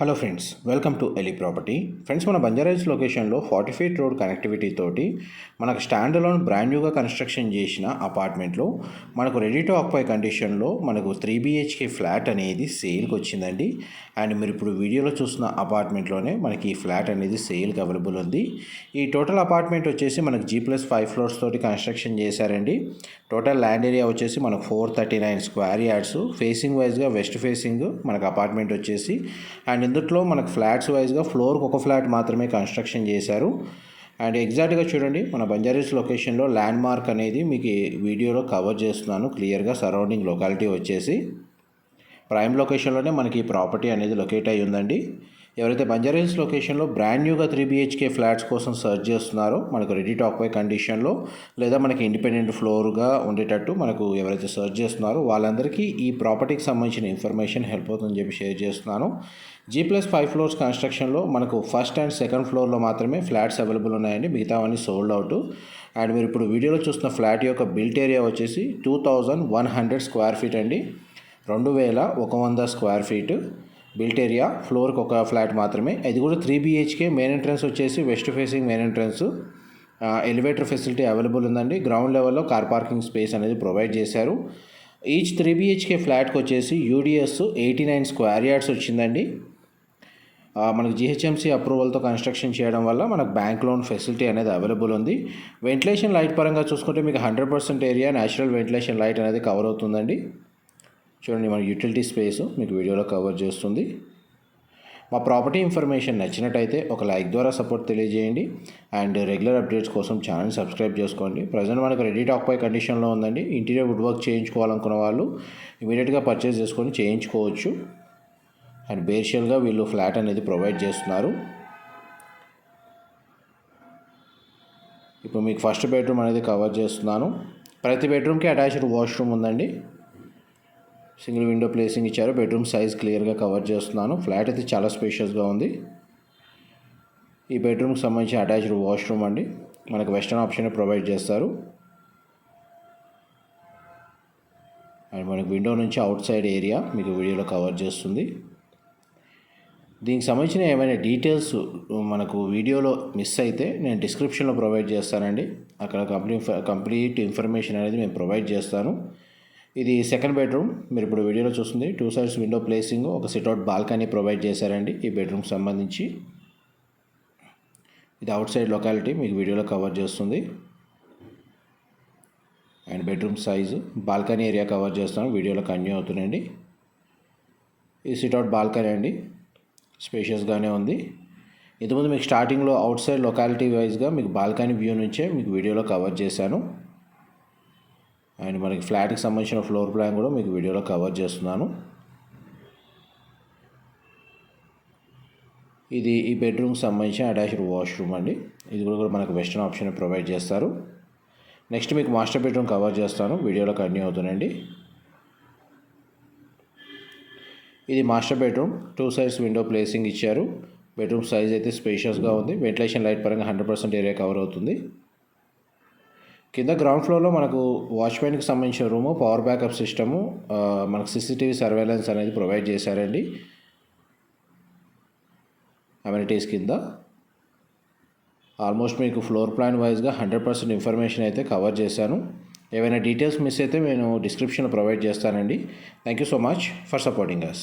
Hello friends welcome to ఎలి property friends మన బంజారాజ్ లొకేషన్లో ఫార్టీ ఫీట్ రోడ్ కనెక్టివిటీ తోటి మనకు స్టాండ్ అలోన్ బ్రాండ్ న్యూగా కన్స్ట్రక్షన్ చేసిన అపార్ట్మెంట్లో మనకు రెడీ టు ఆక్యుపై కండిషన్లో మనకు త్రీ బీహెచ్కే ఫ్లాట్ అనేది సేల్కి వచ్చిందండి. అండ్ మీరు ఇప్పుడు వీడియోలో చూసిన అపార్ట్మెంట్లోనే మనకి ఈ ఫ్లాట్ అనేది సేల్కి అవైలబుల్ ఉంది. ఈ టోటల్ అపార్ట్మెంట్ వచ్చేసి మనకు జీ ప్లస్ ఫైవ్ ఫ్లోర్స్ తోటి కన్స్ట్రక్షన్ చేశారండి. టోటల్ ల్యాండ్ ఏరియా వచ్చేసి మనకు four thirty nine square yards facing వైజ్గా వెస్ట్ ఫేసింగ్ మనకు అపార్ట్మెంట్ వచ్చేసి. అండ్ ఇందుట్లో మనకు ఫ్లాట్స్ వైజ్గా ఫ్లోర్కి ఒక ఫ్లాట్ మాత్రమే కన్స్ట్రక్షన్ చేశారు. అండ్ ఎగ్జాక్ట్గా చూడండి మన బంజారీస్ లొకేషన్లో ల్యాండ్ మార్క్ అనేది మీకు వీడియోలో కవర్ చేస్తున్నాను. క్లియర్గా సరౌండింగ్ లొకాలిటీ వచ్చేసి. ప్రైమ్ లొకేషన్లోనే మనకి ఈ ప్రాపర్టీ అనేది లొకేట్ అయి ఉందండి. ఎవరైతే బంజారీస్ లొకేషన్లో బ్రాండ్ న్యూగా త్రీ బీహెచ్కే ఫ్లాట్స్ కోసం సర్చ్ చేస్తున్నారో మనకు రెడీ టాక్ పై కండిషన్లో లేదా మనకి ఇండిపెండెంట్ ఫ్లోర్గా ఉండేటట్టు మనకు ఎవరైతే సర్చ్ చేస్తున్నారో వాళ్ళందరికీ ఈ ప్రాపర్టీకి సంబంధించిన ఇన్ఫర్మేషన్ హెల్ప్ అవుతుందని చెప్పి షేర్ చేస్తున్నాను. జీ ప్లస్ ఫైవ్ ఫ్లోర్స్ కన్స్ట్రక్షన్లో మనకు ఫస్ట్ అండ్ సెకండ్ ఫ్లోర్లో మాత్రమే ఫ్లాట్స్ అవైలబుల్ ఉన్నాయండి. మిగతావన్నీ సోల్డ్ అవుట్. అండ్ మీరు ఇప్పుడు వీడియోలో చూస్తున్న ఫ్లాట్ యొక్క బిల్ట్ ఏరియా వచ్చేసి two thousand one hundred square feet అండి. రెండు వేల ఒక వంద స్క్వేర్ ఫీట్. బిల్ట్ ఏరియా ఫ్లోర్కి ఒక ఫ్లాట్ మాత్రమే. ఇది కూడా త్రీ బీహెచ్కే మెయిన్ ఎంట్రన్స్ వచ్చేసి west facing main entrance elevator facility available ఉందండి. గ్రౌండ్ లెవెల్లో కార్ పార్కింగ్ స్పేస్ అనేది ప్రొవైడ్ చేశారు. ఈచ్ త్రీ బీహెచ్కే ఫ్లాట్కి వచ్చేసి UDS eighty nine square yards వచ్చిందండి. మనకు జిహెచ్ఎంసీ అప్రూవల్తో కన్స్ట్రక్షన్ చేయడం వల్ల మనకు బ్యాంక్ లోన్ ఫెసిలిటీ అనేది అవైలబుల్ ఉంది. వెంటిలేషన్ లైట్ పరంగా చూసుకుంటే మీకు hundred percent area natural ventilation light అనేది కవర్ అవుతుందండి. చూడండి మన యూటిలిటీ స్పేస్ మీకు వీడియోలో కవర్ చేస్తుంది. మా ప్రాపర్టీ ఇన్ఫర్మేషన్ నచ్చినట్టయితే ఒక లైక్ ద్వారా సపోర్ట్ తెలియజేయండి. అండ్ రెగ్యులర్ అప్డేట్స్ కోసం ఛానల్ సబ్స్క్రైబ్ చేసుకోండి. ప్రజెంట్ మనకు రెడీ టాక్ పై కండిషన్లో ఉందండి. ఇంటీరియర్ వుడ్ వర్క్ చేయించుకోవాలనుకున్న వాళ్ళు ఇమీడియట్గా పర్చేస్ చేసుకొని చేయించుకోవచ్చు. అండ్ బేషియల్గా వీళ్ళు ఫ్లాట్ అనేది ప్రొవైడ్ చేస్తున్నారు. ఇప్పుడు మీకు ఫస్ట్ బెడ్రూమ్ అనేది కవర్ చేస్తున్నాను. ప్రతి బెడ్రూమ్కి అటాచ్డ్ వాష్రూమ్ ఉందండి. సింగిల్ విండో ప్లేసింగ్ ఇచ్చారు. బెడ్రూమ్ సైజ్ క్లియర్గా కవర్ చేస్తున్నాను. ఫ్లాట్ అయితే చాలా స్పేషియస్గా ఉంది. ఈ బెడ్రూమ్కి సంబంధించి అటాచ్డ్ వాష్రూమ్ అండి. మనకు వెస్టర్న్ ఆప్షన్ ప్రొవైడ్ చేస్తారు. అండ్ మనకు విండో నుంచి అవుట్ సైడ్ ఏరియా మీకు వీడియోలో కవర్ చేస్తుంది. దీనికి సంబంధించిన ఏమైనా డీటెయిల్స్ మనకు వీడియోలో మిస్ అయితే నేను డిస్క్రిప్షన్లో ప్రొవైడ్ చేస్తానండి. అక్కడ కంప్లీట్ కంప్లీట్ ఇన్ఫర్మేషన్ అనేది మేము ప్రొవైడ్ చేస్తాను. ఇది సెకండ్ బెడ్రూమ్ మీరు ఇప్పుడు వీడియోలో చూస్తుంది. టూ సైడ్స్ విండో ప్లేసింగ్ ఒక సిట్అవుట్ బాల్కనీ ప్రొవైడ్ చేశారండి. ఈ బెడ్రూమ్కి సంబంధించి. ఇది అవుట్ సైడ్ లొకాలిటీ మీకు వీడియోలో కవర్ చేస్తుంది. And bedroom size balcony area cover చేస్తాను వీడియోలో కన్యూ అవుతుందండి. ఈ సిట్అవుట్ బాల్కనీ అండి. స్పేషియస్గానే ఉంది. ఇంతకుముందు మీకు స్టార్టింగ్లో అవుట్ సైడ్ లొకాలిటీ వైజ్గా మీకు బాల్కనీ వ్యూ నుంచే మీకు వీడియోలో కవర్ చేశాను. అండ్ మనకి ఫ్లాట్కి సంబంధించిన ఫ్లోర్ ప్లాన్ కూడా మీకు వీడియోలో కవర్ చేస్తున్నాను. ఇది ఈ బెడ్రూమ్కి సంబంధించిన అటాచ్డ్ వాష్రూమ్ అండి. ఇది కూడా మనకు వెస్టర్న్ ఆప్షన్ ప్రొవైడ్ చేస్తారు. నెక్స్ట్ మీకు మాస్టర్ బెడ్రూమ్ కవర్ చేస్తాను. వీడియోలో కంటిన్యూ అవుతుందండి. ఇది master bedroom. Two sides window placing ఇచ్చారు. బెడ్రూమ్ సైజ్ అయితే స్పేషియస్గా ఉంది. వెంటిలేషన్ లైట్ పరంగా హండ్రెడ్ పర్సెంట్ ఏరియా కవర్ అవుతుంది. కింద గ్రౌండ్ ఫ్లోర్లో మనకు వాచ్మెన్కి సంబంధించిన రూము పవర్ బ్యాకప్ సిస్టము మనకు సీసీటీవీ సర్వేలెన్స్ అనేది ప్రొవైడ్ చేశారండి. అమ్యూనిటీస్ కింద. ఆల్మోస్ట్ మీకు ఫ్లోర్ ప్లాన్ వైజ్గా హండ్రెడ్ పర్సెంట్ ఇన్ఫర్మేషన్ అయితే కవర్ చేశాను. ఏవైనా డీటెయిల్స్ మిస్ అయితే నేను డిస్క్రిప్షన్లో ప్రొవైడ్ చేస్తానండి. Thank you so much for supporting us